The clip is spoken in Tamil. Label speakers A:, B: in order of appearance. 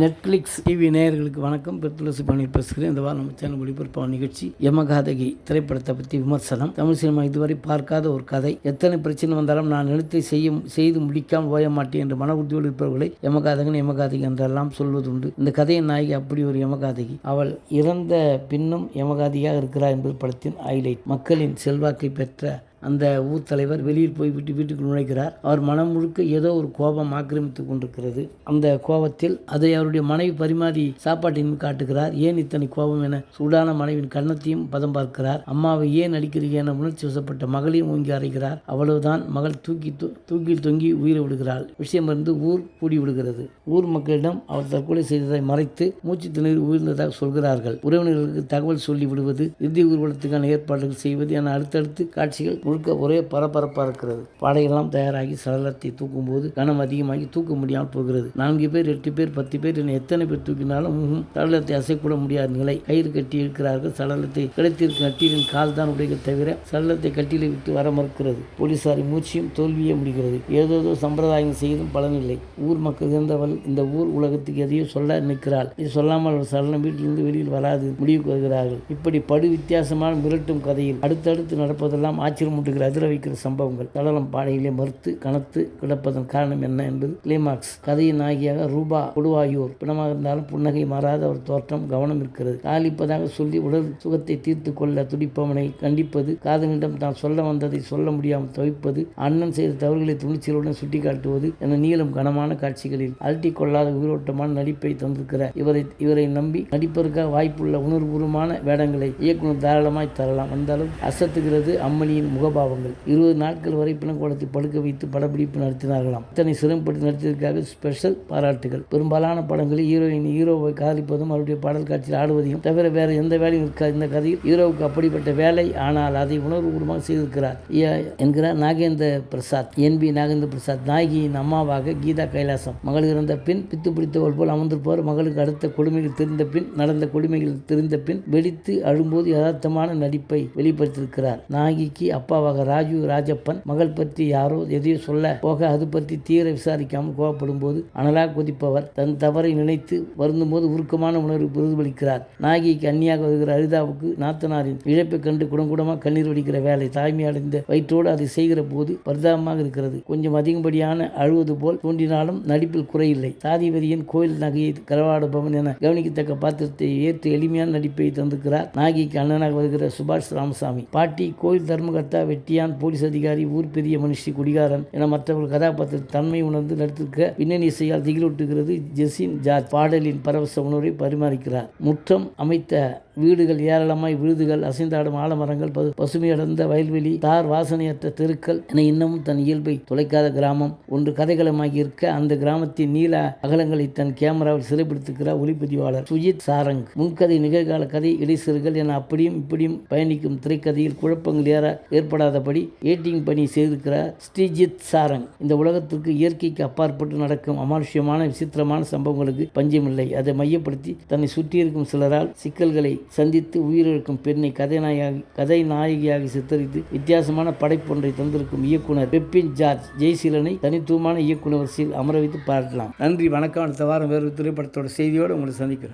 A: நெட்ஃப்ளிக்ஸ் டிவி நேயர்களுக்கு வணக்கம். பெருத்துளசி பாணி பேசுகிறேன். இந்த வாரம் நம்ம சேனல் ஒளிபரப்பான நிகழ்ச்சி யமகாதகி திரைப்படத்தை பற்றி விமர்சனம். தமிழ் சினிமா இதுவரை பார்க்காத ஒரு கதை. எத்தனை பிரச்சனை வந்தாலும் நான் நினைத்து செய்ய செய்து முடிக்காமல் ஓய மாட்டேன் என்று மன உறுதியோடு இருப்பவர்களை யமகாதகன் யமகாதகி என்றெல்லாம் சொல்வதுண்டு. இந்த கதையின் நாயகி அப்படி ஒரு யமகாதகி. அவள் இறந்த பின்னும் யமகாதியாக இருக்கிறார் என்பது படத்தின் ஹைலைட் மக்களின் செல்வாக்கை பெற்ற அந்த ஊர் தலைவர் வெளியில் போய் விட்டு வீட்டுக்கு நுழைகிறார். அவர் மனம் முழுக்க ஏதோ ஒரு கோபம் ஆக்கிரமித்து கொண்டிருக்கிறது. அந்த கோபத்தில் அதை அவருடைய மனைவி பரிமாறி சாப்பாட்டின் காட்டுகிறார். ஏன் இத்தனை கோபம் என சூடான மனைவின் கன்னத்தையும் பதம் பார்க்கிறார். அம்மாவை ஏன் அடிக்கிறீங்க என உணர்ச்சி வசப்பட்ட மகளையும் ஓங்கி அறைகிறார். அவ்வளவுதான் மகள் தூக்கி தொ- தூக்கில் தொங்கி உயிரை விடுகிறாள். விஷயம் இருந்து ஊர் கூடி விடுகிறது. ஊர் மக்களிடம் அவர் தற்கொலை செய்ததை மறைத்து மூச்சு திணறி உயிர்ந்ததாக சொல்கிறார்கள். உறவினர்களுக்கு தகவல் சொல்லி விடுவது இறுதி ஊர்வலத்துக்கான ஏற்பாடுகள் செய்வது என அடுத்தடுத்து காட்சிகள் முழுக்க ஒரே பரபரப்பாக இருக்கிறது. பாடையெல்லாம் தயாராகி சடலத்தை தூக்கும்போது கனம் அதிகமாகி தூக்க முடியாமல் போகிறது. நான்கு பேர் எட்டு பேர் பத்து பேர் என எத்தனை பேர் தூக்கினாலும் சடலத்தை அசைக்கூட முடியாத நிலை. கயிறு கட்டி இருக்கிறார்கள். சடலத்தை கிடைத்திருக்கும் கட்டிலின் கால் தான் உடைக்க தவிர சடலத்தை கட்டிலை விட்டு வர மறுக்கிறது. போலீசாரின் மூச்சியும் தோல்வியே முடிகிறது. ஏதோதோ சம்பிரதாயம் செய்தும் பலனில்லை. ஊர் மக்கள் இருந்தவள் இந்த ஊர் உலகத்துக்கு எதையோ சொல்ல நிற்கிறாள் இது சொல்லாமல் அவள் சடலம் வீட்டிலிருந்து வெளியில் வராது. முடிவுக்கு வருகிறார்கள். இப்படி படு வித்தியாசமான மிரட்டும் கதையில் அடுத்தடுத்து நடப்பதெல்லாம் ஆச்சரியமூட்டுகிற அதிர வைக்கிற சம்பவங்கள். சடலம் பாடையிலே மறுத்து கனத்து கிடப்பதன் காரணம் என்ன என்பது கிளைமாக்ஸ் கதையின் நாயகியாக ரூபா கொடுவாயூர். பிணமாக இருந்தாலும் புன்னகை மாறாத ஒரு தோற்றம் கவனம் இருக்கிறது. காலிப்பதாக சொல்லி உடல் சுகத்தை தீர்த்து கொள்ள துடிப்பவனை கண்டிப்பது காதலிடம் தான் சொல்ல வந்ததை சொல்ல முடியாமல் தவிப்பது அண்ணன் செய்த தவறுகளை துணிச்சலுடன் சுட்டிக்காட்டுவது என நீளம் கனமான காட்சிகளில் அழட்டி கொள்ளாத உயிரோட்டமான நடிப்பை தந்திருக்கிற இவரை இவரை நம்பி நடிப்பதற்காக வாய்ப்புள்ள உணர்வுபூர்வமான வேடங்களை இயக்குனர் தாராளமாய் தரலாம். அந்த அளவு அசத்துகிறது அம்மணியின் முகபாவங்கள் இருபது நாட்கள் வரை பிணக்கோலத்தை படுக்க வைத்து படப்பிடிப்பு நடத்தினார்களாம். இத்தனை சிரமப்பட்டு நடித்ததற்காக ஸ்பெஷல் பாராட்டுகள். பெரும்பாலான படங்களில் ஹீரோயின் ஹீரோவை காதலிப்பதும் அவருடைய பாடல் காட்சியில் ஆடுவதையும் தவிர வேறு எந்த வேலையும் இருக்காது இந்த கதையில் ஹீரோவுக்கு அப்படிப்பட்ட வேலை ஆனால் அதை உணர்வுபூர்வமாக செய்திருக்கிறார். என்கிறார் Nagendra Prasad. N P Nagendra Prasad. நாயகியின் அம்மாவாக கீதா கைலாசம். மகள் இறந்த பின் பித்து பிடித்தவள் போல் அமர்ந்திருப்பவர். மகளுக்கு அடுத்த கொடுமைகள் தெரிந்த பின் நடந்த கொடுமைகள் தெரிந்த பின் வெடித்து அழும்போது யதார்த்தமான நடிப்பை வெளிப்படுத்தியிருக்கிறார். நாயகிக்கு அப்பாவாக ராஜு ராஜப்பன் மகள் பற்றி யாரோ எதையோ சொல்ல போக அது பற்றி தீர விசாரிக்காமல் கோவப்படும் போது அனலாக கொதிப்பவர் தன் தவறை நினைத்து வருந்தும் போது உருக்கமான உணர்வு பிரதிபலிக்கிறார். நாயகிக்கு அந்நியாக வருகிற அரிதாவுக்கு நாத்தனாரின் இழப்பை கண்டு குடங்குடமாக கண்ணீர் வடிக்கிற வேலை தாய்மை அடைந்த வயிற்றோடு அதை செய்கிற போது பரிதாபமாக இருக்கிறது. கொஞ்சம் அதிகப்படியான அழுவது போல் தோன்றினாலும் நடிப்பில் குறையில்லை. சாதி கோயில் நகையை களவாடுபவன் என கவனிக்கத்தக்க பாத்திரத்தை ஏற்று எளிமையான நடிப்பை தந்திருக்கிறார். நாயகிக்கு அண்ணனாக வருகிற சுபாஷ் ராமசாமி. பாட்டி கோயில் தர்மகர்த்தா வெட்டியான் போலீஸ் அதிகாரி ஊர் பெரிய மனுஷி குடிகாரன் என மற்றவர்கள் கதாபாத்திர தன்மை உணர்ந்து நடித்திருக்க பின்னணி இசையால் திகிலூட்டுகிறது ஜெசின் ஜார்ஜ். பாடலின் பரவச உணர்வை பரிமாறிக்கிறார். முற்றம் அமைத்த வீடுகள் ஏராளமாய் விழுதுகள் அசைந்தாடும் ஆலமரங்கள் பசு- பசுமையடைந்த வயல்வெளி தார் வாசனையற்ற தெருக்கள் என இன்னமும் தன் இயல்பை துளைக்காத கிராமம். ஒன்று கதைகளமாகி இருக்க அந்த கிராமத்தின் நீல அகலங்களை தன் கேமராவில் சிறைப்பிடித்திருக்கிறார் ஒளிப்பதிவாளர் சுஜித் சாரங் முன்கதை நிகழ்கால கதை இடைசிறுகள் என அப்படியும் இப்படியும் பயணிக்கும் திரைக்கதையில் குழப்பங்கள் ஏற ஏற்படாதபடி ஏட்டிங் பணி செய்திருக்கிறார் ஸ்ரீஜித் சாரங் இந்த உலகத்திற்கு இயற்கைக்கு அப்பாற்பட்டு நடக்கும் அமானுஷ்யமான விசித்திரமான சம்பவங்களுக்கு பஞ்சமில்லை. அதை மையப்படுத்தி தன்னை சுற்றியிருக்கும் சிலரால் சிக்கல்களை சந்தித்து உயிரிழக்கும் பெண்ணை கதைநாயகி கதை நாயகியாக சித்தரித்து வித்தியாசமான படைப்பொன்றை தந்திருக்கும் இயக்குனர் பெப்பின் ஜார்ஜ் ஜெய்சீலனை தனித்துவமான இயக்குனர் வரிசையில் அமர வைத்து பாராட்டலாம். நன்றி வணக்கம். அடுத்த வாரம் வேறு திரைப்படத்தோட செய்தியோடு உங்களை சந்திக்கிறேன்.